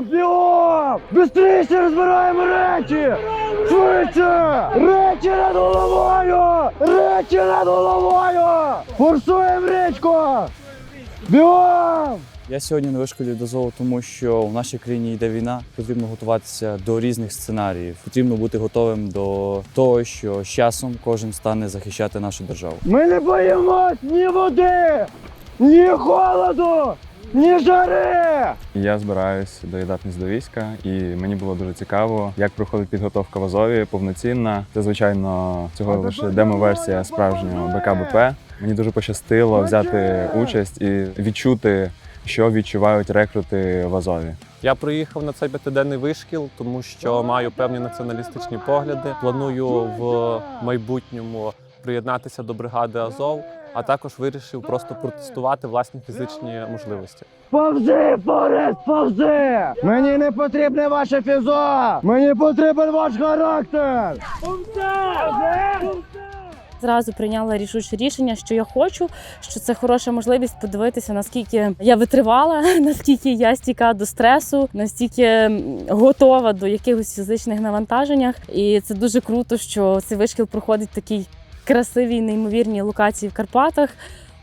Бігом! Бігом! Бистріше розбираємо речі! Швидше! Речі над головою! Речі над головою! Форсуємо річку! Бігом! Я сьогодні на вишколі дозову, тому що в нашій країні йде війна. Потрібно готуватися до різних сценаріїв. Потрібно бути готовим до того, що з часом кожен стане захищати нашу державу. Ми не боїмось ні води, ні холоду, ні жари! Я збираюсь доєднатися до війська, і мені було дуже цікаво, як проходить підготовка в Азові повноцінна. Це звичайно цього лише демо-версія справжнього БКБП. Мені дуже пощастило взяти участь і відчути, що відчувають рекрути в Азові. Я приїхав на цей п'ятиденний вишкіл, тому що маю певні націоналістичні погляди. Планую в майбутньому приєднатися до бригади Азов, а також вирішив просто протестувати власні фізичні можливості. Повзи, Форест, повзи! Мені не потрібне ваше фізо! Мені потрібен ваш характер! Зразу прийняла рішуче рішення, що я хочу, що це хороша можливість подивитися, наскільки я витривала, наскільки я стійка до стресу, настільки готова до якихось фізичних навантаженнях. І це дуже круто, що цей вишкіл проходить в такій красивій, неймовірній локації в Карпатах.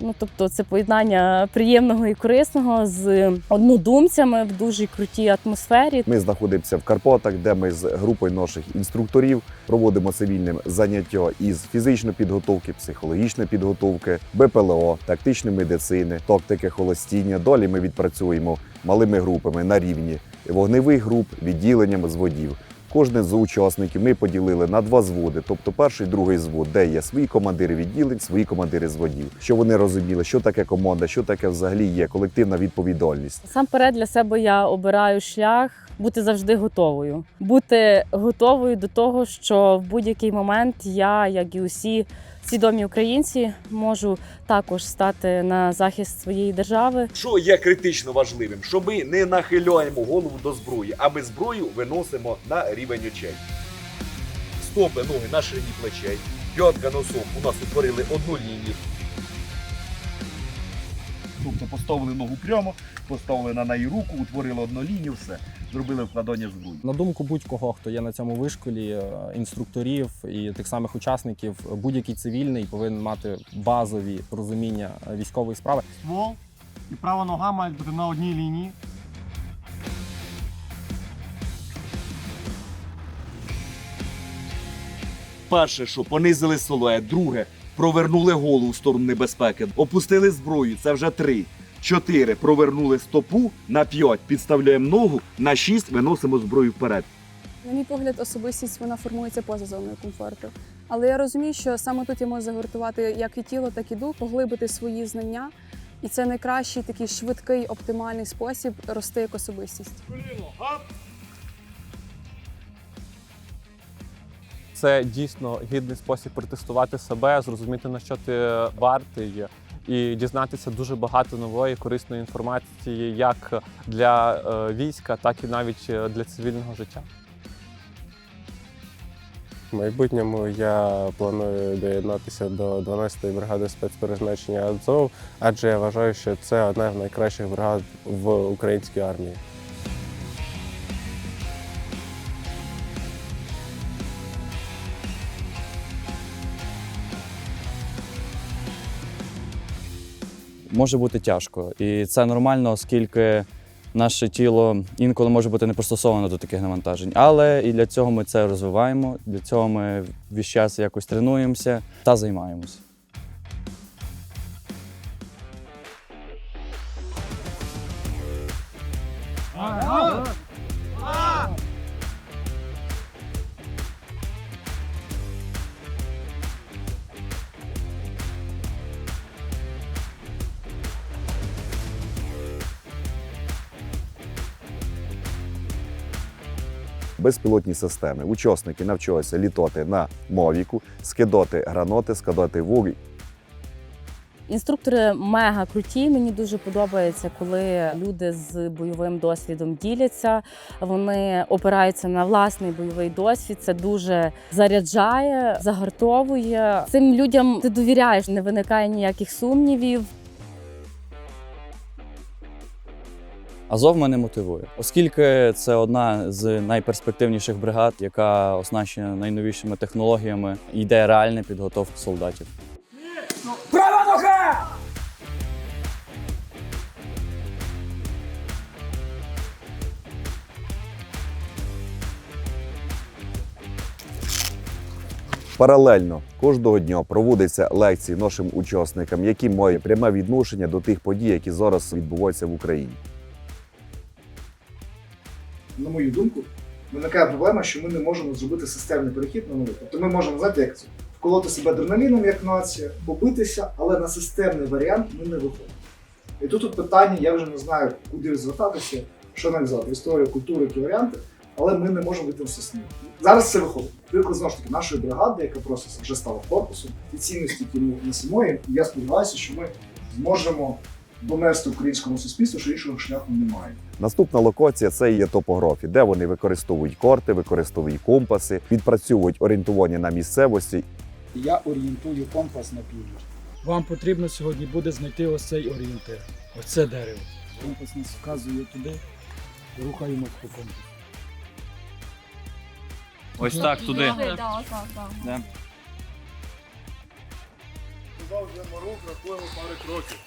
Ну, тобто, це поєднання приємного і корисного з однодумцями в дуже крутій атмосфері. Ми знаходимося в Карпатах, де ми з групою наших інструкторів проводимо цивільним заняття із фізичної підготовки, психологічної підготовки, БПЛО, тактичної медицини, тактики холостіння. Далі ми відпрацюємо малими групами на рівні вогневих груп, відділенням зводів. Кожне з учасників ми поділили на два зводи, тобто перший, другий звод, де є свої командири відділень, свої командири зводів. Що вони розуміли, що таке команда, що таке взагалі є колективна відповідальність. Насамперед для себе я обираю шлях бути завжди готовою, бути готовою до того, що в будь-який момент я, як і усі свідомі українці, можу також стати на захист своєї держави. Що є критично важливим, що ми не нахиляємо голову до зброї, а ми зброю виносимо на рівень очей. Стопи, ноги на ширині плечей, п'ятка носом у нас утворили одну лінію. Тобто поставили ногу прямо, поставили на неї руку, утворили одну лінію, все. Зробили вкладання зброї. На думку будь-кого, хто є на цьому вишколі, е, інструкторів і тих самих учасників, будь-який цивільний повинен мати базові розуміння е, військової справи. ствол і права нога мають бути на одній лінії. Перше, що понизили силует, друге, провернули голову в сторону небезпеки, опустили зброю, це вже три. Чотири. Провернули стопу на п'ять, підставляємо ногу, на шість виносимо зброю вперед. На мій погляд, особистість вона формується поза зоною комфорту. Але я розумію, що саме тут я можу загартувати як і тіло, так і дух, поглибити свої знання. І це найкращий такий швидкий, оптимальний спосіб рости як особистість. Це дійсно гідний спосіб протестувати себе, зрозуміти на що ти вартий. І дізнатися дуже багато нової корисної інформації як для е, війська, так і навіть е, для цивільного життя. В майбутньому я планую доєднатися до 12-ї бригади спецпризначення Азов, адже я вважаю, що це одна з найкращих бригад в українській армії. Може бути тяжко, і це нормально, оскільки наше тіло інколи може бути не пристосоване до таких навантажень. Але і для цього ми це розвиваємо. Для цього ми весь час якось тренуємося та займаємося. Безпілотні системи. Учасники навчилися літати на мовіку, скидати гранати, скидати вуглі. Інструктори мега круті. Мені дуже подобається, коли люди з бойовим досвідом діляться. Вони опираються на власний бойовий досвід. Це дуже заряджає, загартовує. Цим людям ти довіряєш, не виникає ніяких сумнівів. Азов мене мотивує, оскільки це одна з найперспективніших бригад, яка оснащена найновішими технологіями, йде реальна підготовка солдатів. Паралельно кожного дня проводяться лекції нашим учасникам, які мають пряме відношення до тих подій, які зараз відбуваються в Україні. На мою думку, виникає проблема, що ми не можемо зробити системний перехід на новий. Тобто ми можемо знаєте, як це вколоти себе адреналіном як нація, побитися, але на системний варіант ми не виходимо. І тут от питання, я вже не знаю, куди звертатися, що аналізувати, історію, культуру, які варіанти, але ми не можемо вийти в систему. Зараз це виходить. Приклад знову ж таки нашої бригади, яка просто вже стала корпусом, і цінності, які ми несемо, і я сподіваюся, що ми зможемо донести українському суспільству, що іншого шляху немає. Наступна локація це є топографі, де вони використовують карти, використовують компаси, відпрацьовують орієнтування на місцевості Я орієнтую компас на північ. Вам потрібно сьогодні буде знайти ось цей орієнтир. Оце дерево. Компас нас вказує туди, рухаємось по компасу. Ось так туди. Да. Продовжуємо рух, рахуємо пари кроків.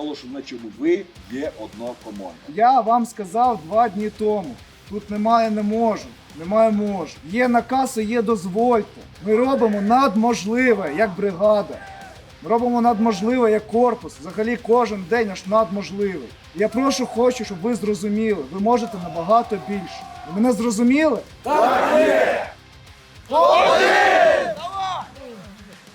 Ми на чому ви є одна команда. Я вам сказав два дні тому. Тут немає не можу, немає можу. Є наказ і є дозвольте. Ми робимо надможливе, як бригада. Ми робимо надможливе як корпус. Взагалі кожен день аж надможливий. Я прошу, хочу, щоб ви зрозуміли. Ви можете набагато більше. Ви мене зрозуміли?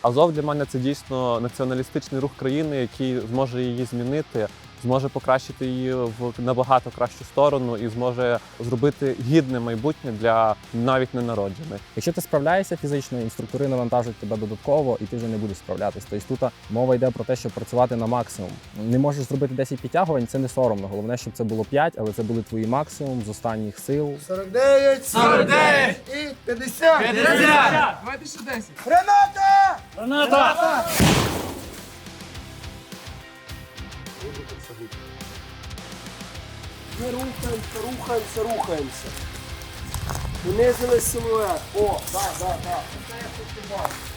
Азов для мене це дійсно націоналістичний рух країни, який зможе її змінити, зможе покращити її в набагато кращу сторону і зможе зробити гідне майбутнє для навіть ненароджених. Якщо ти справляєшся фізично, інструктори навантажують тебе додатково, і ти вже не будеш справлятись. Тобто тут мова йде про те, щоб працювати на максимум. Не можеш зробити 10 підтягувань, це не соромно. Головне, щоб це було 5, але це були твої максимум з останніх сил. 49, 49 і 50. 50. Давайте ще 10. Рената! Рената! Ми рухаемся, рухаемся, рухаемся. Понизили силуэт. О, да, да, да. Це я хочу бачити.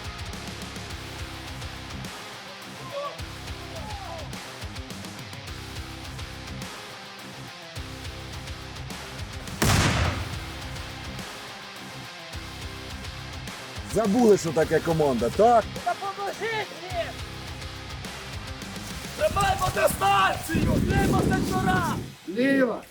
Забули, що таке команда, так? Ліва,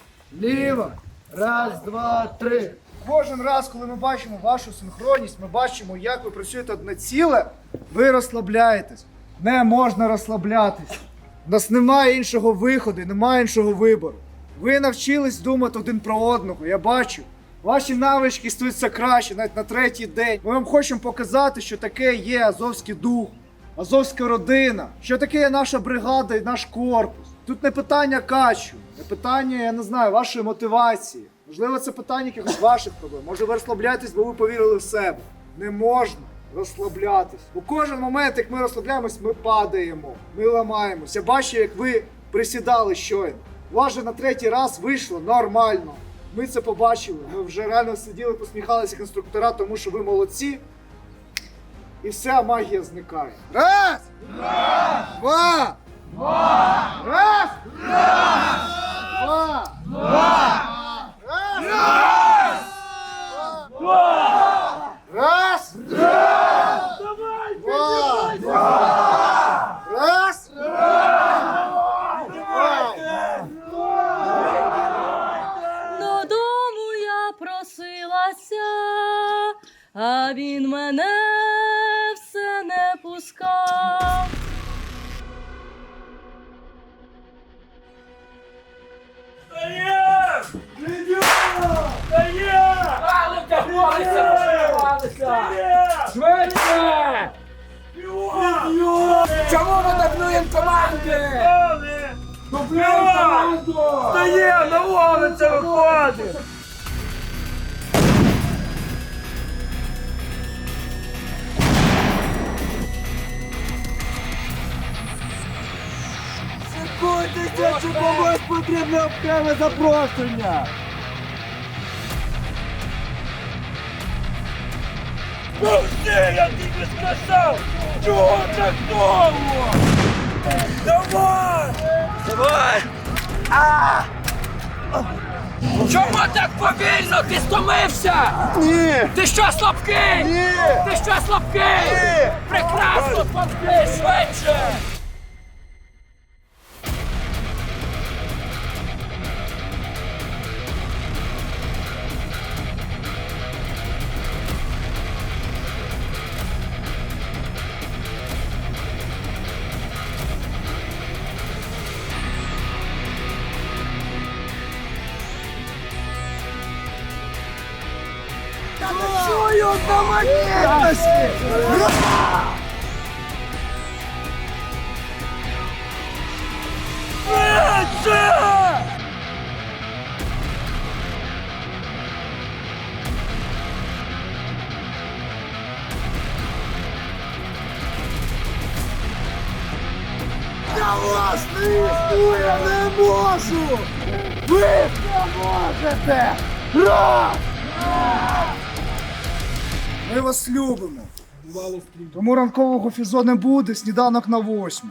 ліва. Раз, два, три. Кожен раз, коли ми бачимо вашу синхронність, ми бачимо, як ви працюєте одне ціле, ви розслабляєтесь. Не можна розслаблятись. У нас немає іншого виходу, немає іншого вибору. Ви навчились думати один про одного, я бачу. Ваші навички стають все краще, навіть на третій день. Ми вам хочемо показати, що таке є азовський дух, азовська родина, що таке є наша бригада і наш корпус. Тут не питання качу, не питання, я не знаю, вашої мотивації. Можливо, це питання якихось ваших проблем. Може, ви розслабляєтесь, бо ви повірили в себе. Не можна розслаблятись. У кожен момент, як ми розслабляємось, ми падаємо, ми ламаємося. Я бачу, як ви присідали щойно. У вас же на третій раз вийшло нормально. Ми це побачили. Ми вже реально сиділи, посміхалися як інструктора, тому що ви молодці. І вся магія зникає. Раз! Раз! Два! Два! Раз! Раз! Два! Два! Раз! Два! Раз! Раз! Два! Два! Раз! Додому я просилася, а він мене все не пускав. Чому ми дублюємо команди? Дублюємо команду! Стає, на вулицю виходить! Секундуйте, чи комусь потрібне окреме запрошення. Пусти, я тобі сказав! Чого так довго? Давай! Давай! А! Чому так повільно? Ти стомився? Ні! Ти що слабкий? Ні! Ти що слабкий? Ні! Прекрасно, повзи швидше! Одноманітності! Я вас не існує, не можу! Ви не можете! Раз! Ми вас любимо. Тому ранкового фізо не буде, сніданок на восьму.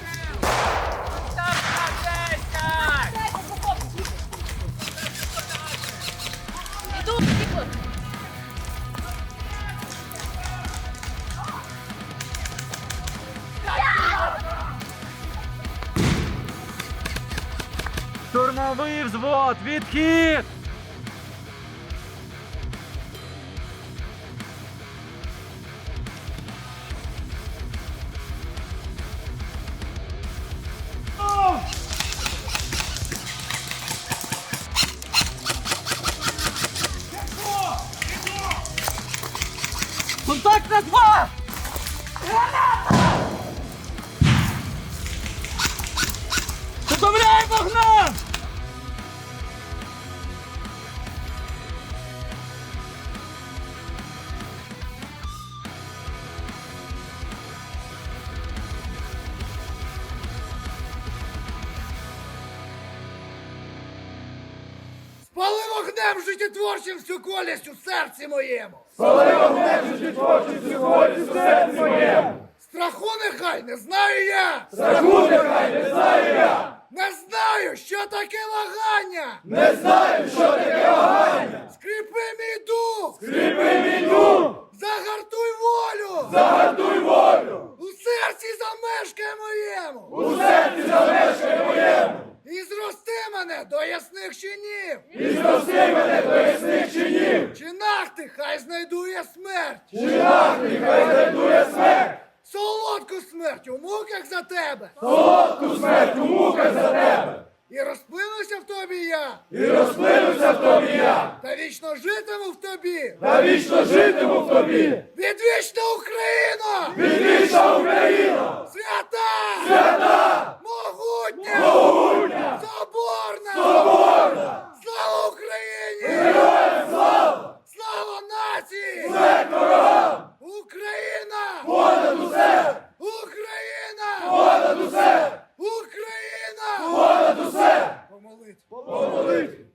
Постріл! Штурмовий взвод, відхід! Вогнем життєтворчим всю колість у серці моєму! Спали вогнем життєтворчим сьогодні в серці моєму! Страху нехай не знаю я! Страху нехай не знаю я! Не знаю, що таке вагання! Не знаю, що таке вагання! Скріпи мій мене до ясних чинів! Відрости мене до ясних чинів! Чинах ти хай знайду я смерть! Чинах ти хай знайду я смерть! Солодку смерть у муках за тебе! Солодку смерть у муках за тебе! І розплинуся в тобі я! І розплинуся в тобі я! Та вічно житиму в тобі! Та вічно житиму в тобі! Відвічна Україна! Відвічна Україна! Свята! Свята! Могутня! Могутня! Соборна! Соборна! Слава Україні! Героям слава! Слава нації! Смерть ворогам! Україна! Понад усе! Україна! Понад усе! Україна! Понад усе! Помолить! Помолить!